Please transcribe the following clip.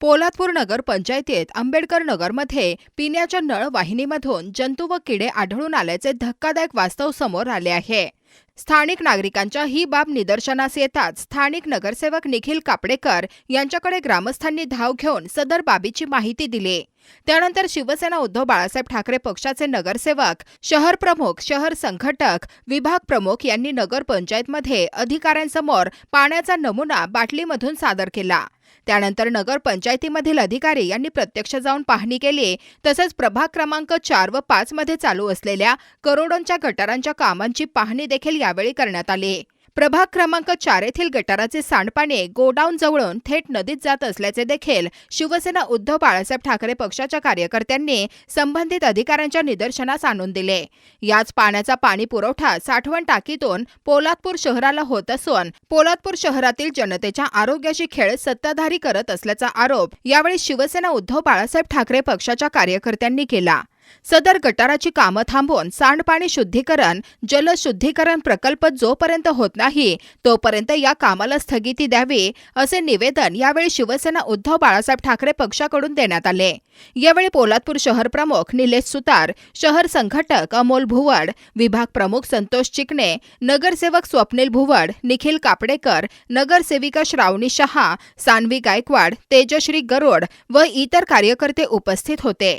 पोलादपूर नगर पंचायतीत आंबेडकर नगरमध्ये पिण्याच्या नळ वाहिनीमधून जंतू व किडे आढळून आल्याचे धक्कादायक वास्तव समोर आले आहे. स्थानिक नागरिकांच्या ही बाब निदर्शनास येताच स्थानिक नगरसेवक निखिल कापडेकर यांच्याकडे ग्रामस्थांनी धाव घेऊन सदर बाबीची माहिती दिली. त्यानंतर शिवसेना उद्धव बाळासाहेब ठाकरे पक्षाचे नगरसेवक शहर प्रमुख शहर संघटक विभाग प्रमुख यांनी नगर पंचायतमध्ये अधिकाऱ्यांसमोर पाण्याचा नमुना बाटलीमधून सादर केला. त्यानंतर नगर पंचायतीमधील अधिकारी यांनी प्रत्यक्ष जाऊन पाहणी केली. तसंच प्रभाग क्रमांक चार व पाच मध्ये चालू असलेल्या करोडोंच्या गटारांच्या कामांची पाहणी देखील यावेळी करण्यात आली. प्रभाग क्रमांक चार येथील गटाराचे सांडपाणी गोडाऊन जवळून थेट नदीत जात असल्याचे देखील शिवसेना उद्धव बाळासाहेब ठाकरे पक्षाच्या कार्यकर्त्यांनी संबंधित अधिकाऱ्यांच्या निदर्शनास आणून दिले. याच पाण्याचा पाणी पुरवठा साठवण टाकीतून पोलादपूर शहराला होत असून पोलादपूर शहरातील जनतेच्या आरोग्याशी खेळ सत्ताधारी करत असल्याचा आरोप यावेळी शिवसेना उद्धव बाळासाहेब ठाकरे पक्षाच्या कार्यकर्त्यांनी केला. सदर गटाराची कामं थांबवून सांडपाणी शुद्धीकरण जलशुद्धीकरण प्रकल्प जोपर्यंत होत नाही तोपर्यंत या कामाला स्थगिती द्यावी असे निवेदन यावेळी शिवसेना उद्धव बाळासाहेब ठाकरे पक्षाकडून देण्यात आले. यावेळी पोलादपूर शहर प्रमुख निलेश सुतार शहर संघटक अमोल भुवड विभाग प्रमुख संतोष चिकणे नगरसेवक स्वप्नील भुवड निखिल कापडेकर नगरसेविका श्रावणी शहा सान्वी गायकवाड तेजश्री गरोड व इतर कार्यकर्ते उपस्थित होते.